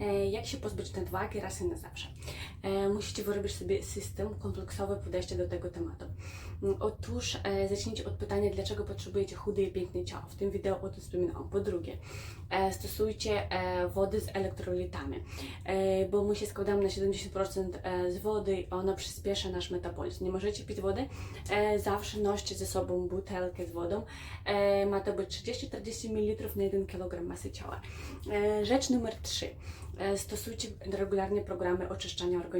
E, Jak się pozbyć nadwagi raz i na zawsze? E, Musicie wyrobić sobie system, kompleksowe podejście do tego tematu. Mm, Otóż e, zacznijcie od pytania, dlaczego potrzebujecie chude i piękne ciało. W tym wideo o tym wspominałam. Po drugie, e, stosujcie wody z elektrolitami, bo my się składamy na 70% e, z wody i ona przyspiesza nasz metabolizm. Nie możecie pić wody, zawsze noście ze sobą butelkę z wodą. Ma to być 30-40 ml na 1 kg masy ciała. Rzecz numer 3. Stosujcie regularnie programy oczyszczania organizmu,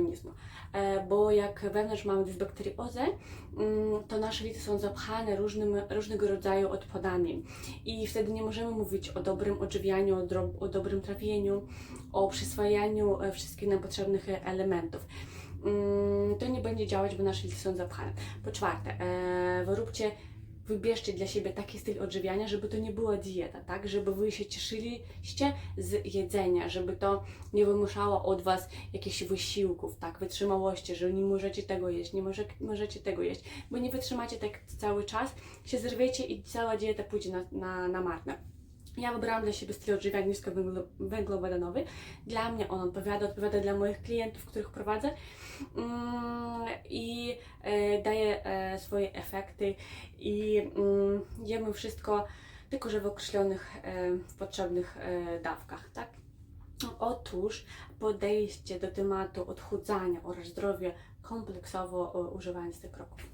E, bo jak wewnątrz mamy dysbakteriozę, mm, to nasze lity są zapchane różnym, różnego rodzaju odpadami i wtedy nie możemy mówić o dobrym odżywianiu, o, o dobrym trawieniu, o przyswajaniu e, wszystkich nam potrzebnych e, elementów. Mm, To nie będzie działać, bo nasze lity są zapchane. Po czwarte, wyróbcie wybierzcie dla siebie taki styl odżywiania, żeby to nie była dieta, tak? Żeby wy się cieszyliście z jedzenia, żeby to nie wymuszało od was jakichś wysiłków, tak? Wytrzymałości, że nie możecie tego jeść, nie może, możecie tego jeść, bo nie wytrzymacie tak cały czas, się zerwiecie i cała dieta pójdzie na, na, na marne. Ja wybrałam dla siebie styl odżywiania niskowęglowodanowy. Dla mnie on odpowiada, odpowiada dla moich klientów, których prowadzę mm, i e, daje e, swoje efekty i mm, jemy wszystko tylko, że w określonych e, potrzebnych dawkach, tak? Otóż podejście do tematu odchudzania oraz zdrowia kompleksowo używając tych kroków.